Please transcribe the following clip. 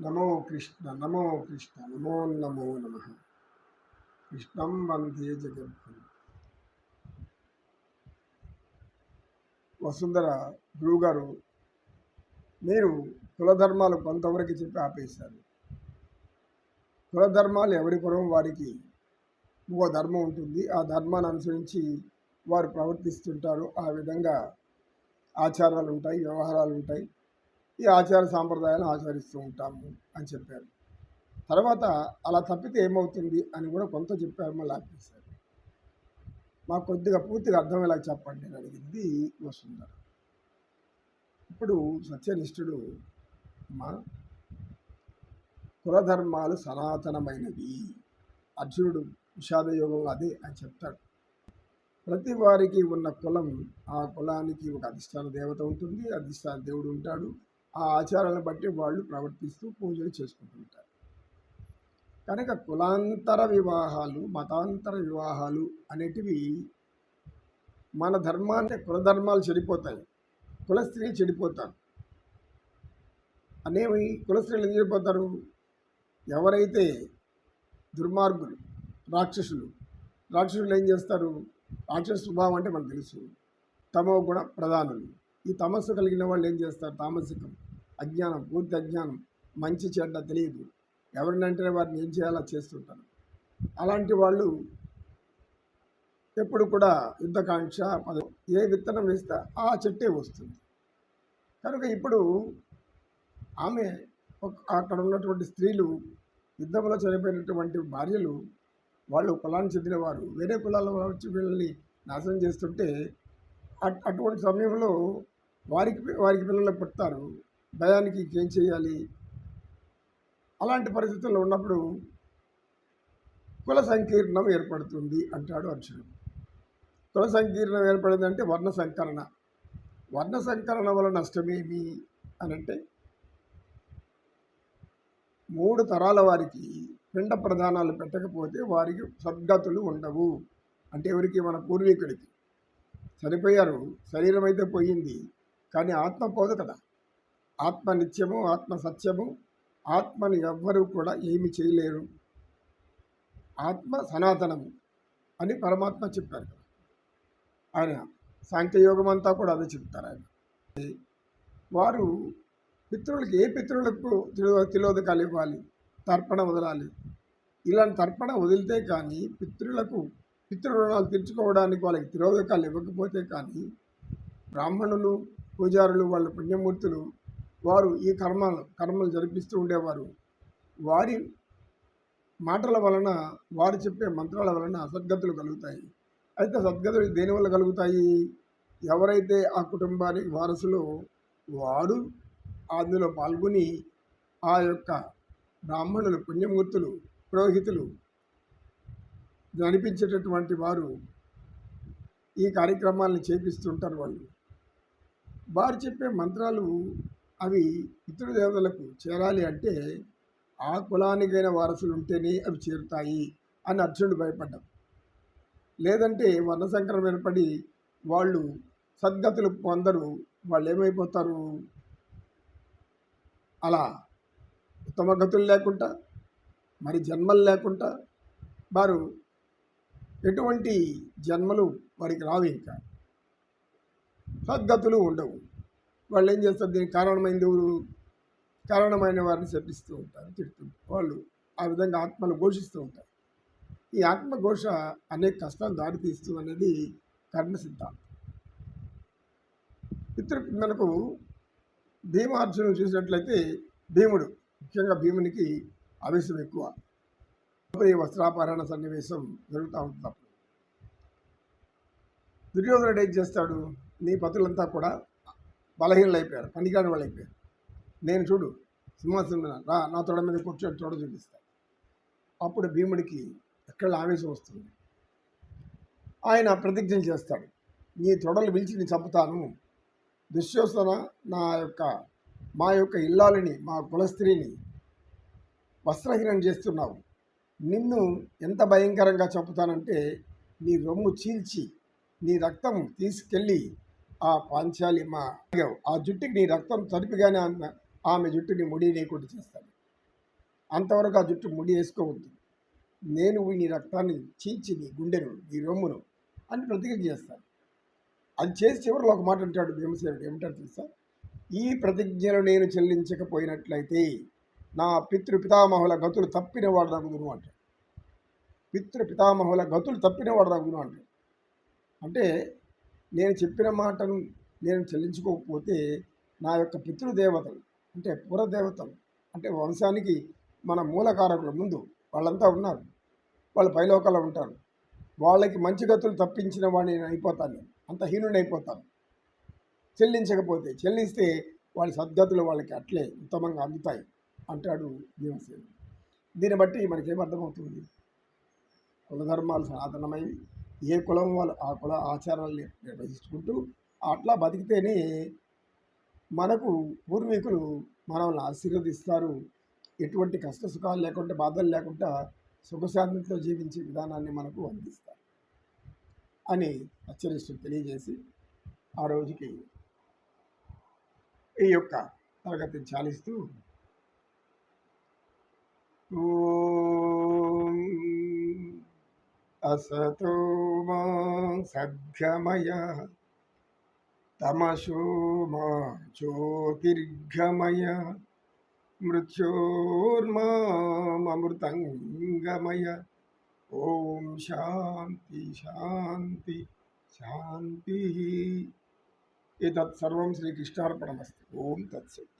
నమో కృష్ణ నమో కృష్ణ నమో నమో నమ. కృష్ణం వందే జగద్గురు. వసుంధర గురువుగారు మీరు కులధర్మాలు కొంతవరకు చెప్పి ఆపేశారు. కులధర్మాలు ఎవరి కులం వారికి ఒక ధర్మం ఉంటుంది. ఆ ధర్మాన్ని అనుసరించి వారు ప్రవర్తిస్తుంటారు. ఆ విధంగా ఆచారాలు ఉంటాయి వ్యవహారాలు ఉంటాయి. ఈ ఆచార సాంప్రదాయాలను ఆచరిస్తూ ఉంటాము అని చెప్పారు. తర్వాత అలా తప్పితే ఏమవుతుంది అని కూడా కొంత చెప్పారు మళ్ళీ ఆపేశారు. మాకు కొద్దిగా పూర్తిగా అర్థమయ్యేలా చెప్పండి అని అడిగింది వసుంధర. ఇప్పుడు సత్యనిష్ఠుడు మా కులధర్మాలు సనాతనమైనవి. అర్జునుడు విషాద యోగంలో అదే అని చెప్తాడు. ప్రతి వారికి ఉన్న కులం ఆ కులానికి ఒక అధిష్టాన దేవత ఉంటుంది. అధిష్టాన దేవుడు ఉంటాడు. ఆ ఆచారాలను బట్టి వాళ్ళు ప్రవర్తిస్తూ పూజలు చేసుకుంటుంటారు కనుక కులాంతర వివాహాలు మతాంతర వివాహాలు అనేటివి మన ధర్మాన్ని కులధర్మాలు చెడిపోతాయి. కుల స్త్రీలు చెడిపోతారు. అనేవి కుల స్త్రీలు ఎందుకు చెడిపోతారు? ఎవరైతే దుర్మార్గులు రాక్షసులు రాక్షసులు ఏం చేస్తారు? రాక్షస స్వభావం అంటే మనకు తెలుసు. తమో గుణ ప్రధానులు. ఈ తమస్సు కలిగిన వాళ్ళు ఏం చేస్తారు? తామసికం అజ్ఞానం పూర్తి అజ్ఞానం మంచి చెడ్డ తెలియదు. ఎవరినంటే వారిని ఏం చేయాలో చేస్తుంటారు. అలాంటి వాళ్ళు ఎప్పుడు కూడా యుద్ధకాంక్ష పద ఏ విత్తనం వేస్తే ఆ చెట్టే వస్తుంది. కనుక ఇప్పుడు ఆమె ఒక- అక్కడ ఉన్నటువంటి స్త్రీలు యుద్ధంలో చనిపోయినటువంటి భార్యలు వాళ్ళు కులాన్ని చెందిన వారు వేరే కులాల వచ్చి వీళ్ళని నాశనం చేస్తుంటే అటువంటి సమయంలో వారికి వారికి పిల్లలు పుడతారు. భయానికి ఏం చేయాలి? అలాంటి పరిస్థితుల్లో ఉన్నప్పుడు కుల సంకీర్ణం ఏర్పడుతుంది అంటాడు అర్జునుడు. కుల సంకీర్ణం ఏర్పడిందంటే వర్ణ సంకరణ. వర్ణ సంకరణ వల్ల నష్టమేమి అని అంటే మూడు తరాల వారికి పిండ ప్రధానాలు పెట్టకపోతే వారికి సద్గతులు ఉండవు. అంటే ఎవరికి? మన పూర్వీకుడికి చనిపోయారు. శరీరం అయితే పోయింది. కానీ ఆత్మ పోదు కదా. ఆత్మ నిత్యము ఆత్మ సత్యము ఆత్మని ఎవ్వరూ కూడా ఏమి చేయలేరు. ఆత్మ సనాతనము అని పరమాత్మ చెప్పారు కదా. ఆయన సాంఖ్యయోగం అంతా కూడా అదే చెప్తారు ఆయన. వారు పితృలకు ఏ పితృలకు తిలో తిలోదకాలు ఇవ్వాలి? తర్పణ వదలాలి. ఇలాంటి తర్పణ వదిలితే కానీ పితృలకు పితృ రుణాలు తీర్చుకోవడానికి వాళ్ళకి తిరోధకాలు ఇవ్వకపోతే కానీ బ్రాహ్మణులు పూజారులు వాళ్ళ పుణ్యమూర్తులు వారు ఈ కర్మలు కర్మలు జరిపిస్తూ ఉండేవారు. వారి మాటల వలన వారు చెప్పే మంత్రాల వలన సద్గతులు కలుగుతాయి. అయితే సద్గతులు దేని వల్ల కలుగుతాయి? ఎవరైతే ఆ కుటుంబానికి వారసులో వారు అందులో పాల్గొని ఆ యొక్క బ్రాహ్మణులు పుణ్యమూర్తులు పురోహితులు అనిపించేటటువంటి వారు ఈ కార్యక్రమాలను చేపిస్తుంటారు వాళ్ళు. వారు చెప్పే మంత్రాలు అవి ఇతర దేవతలకు చేరాలి అంటే ఆ కులానికైన వారసులు ఉంటేనే అవి చేరుతాయి అని అర్జునుడు భయపడ్డాం లేదంటే వర్ణ సంకరం ఏర్పడి వాళ్ళు సద్గతులు పొందరు వాళ్ళు ఏమైపోతారు అలా ఉత్తమ గతులు లేకుండా మరి జన్మలు లేకుండా వారు ఎటువంటి జన్మలు వారికి రావు ఇంకా. సద్గతులు ఉండవు. వాళ్ళు ఏం చేస్తారు? దీనికి కారణమైంది ఎవరు? కారణమైన వారిని శపిస్తూ ఉంటారు తిడుతూ వాళ్ళు ఆ విధంగా ఆత్మలు ఘోషిస్తూ ఉంటారు. ఈ ఆత్మఘోష అనేక కష్టాలు దారితీస్తూ అనేది కర్మ సిద్ధాంతం పితృ మనకు భీమార్జును చూసినట్లయితే భీముడు ముఖ్యంగా భీమునికి ఆవేశం ఎక్కువ. వస్త్రాపహరణ సన్నివేశం జరుగుతూ ఉంటుంది దుర్యోధనుడు ఏం చేస్తాడు? నీ పతులంతా కూడా బలహీనలు అయిపోయారు పనికాని వాళ్ళు అయిపోయారు నేను చూడు సింహాసనం రా నా తొడ మీద కూర్చొని తోడ చూపిస్తాను అప్పుడు భీముడికి ఎక్కడ ఆవేశం వస్తుంది? ఆయన ప్రతిజ్ఞ చేస్తాడు నీ తొడలు పిలిచి నేను చంపుతాను. దుశ్యోసన నా యొక్క మా యొక్క ఇల్లాలని మా కులస్త్రీని వస్త్రహీనం చేస్తున్నావు. నిన్ను ఎంత భయంకరంగా చంపుతానంటే నీ రొమ్ము చీల్చి నీ రక్తం తీసుకెళ్ళి ఆ పాంచాలి మా ఆ జుట్టుకి నీ రక్తం తడిపిగానే ఆమె ఆమె జుట్టుని ముడి నీకుండా చేస్తాను. అంతవరకు ఆ జుట్టు ముడి వేసుకోవద్దు. నేను నీ రక్తాన్ని చీల్చి నీ గుండెను నీ రొమ్మును అని ప్రతిజ్ఞ చేస్తాను. అది చేసి చివరిలో ఒక మాట అంటాడు భీమసేనుడు. ఏమిటో తెలుసా ఈ ప్రతిజ్ఞలు నేను చెల్లించకపోయినట్లయితే నా పితృ పితామహుల గతులు తప్పిన వాడు రగుదును అంటాడు పితృ పితామహుల గతులు తప్పిన వాడు రగుదును అంటాడు అంటే నేను చెప్పిన మాటను నేను చెల్లించుకోకపోతే నా యొక్క పితృదేవతలు అంటే పూర్వదేవతలు అంటే వంశానికి మన మూలకారకుల ముందు వాళ్ళంతా ఉన్నారు. వాళ్ళు పైలోకాలు ఉంటారు. వాళ్ళకి మంచి గతులు తప్పించిన వాడిని నేను అయిపోతాను నేను. అంత హీనుని అయిపోతాను. చెల్లించకపోతే చెల్లిస్తే వాళ్ళ సద్గతులు వాళ్ళకి అట్లే ఉత్తమంగా అందుతాయి. అంటాడు దేవసేన దీన్ని బట్టి మనకేం అర్థమవుతుంది? కులధర్మాలు సనాతనమైనవి ఏ కులం వాళ్ళు ఆ కుల ఆచారాలు నిర్వహించుకుంటూ అట్లా బతికితేనే మనకు పూర్వీకులు మనల్ని ఆశీర్వదిస్తారు. ఎటువంటి కష్ట సుఖాలు లేకుండా బాధలు లేకుండా సుఖశాంతితో జీవించే విధానాన్ని మనకు అందిస్తారు అని అచ్చరిస్తుడు తెలియజేసి ఆ రోజుకి ఈ యొక్క తరగతిని చాలిస్తూ असतो मा सद्गमयः। तमसो मा ज्योतिर्घमयः मृत्योर्मामृतङ्गमय ॐ शान्ति शान्ति, शान्तिः। एतत् सर्वं श्रीकृष्णार्पणमस्ति। ॐ तत्सत्।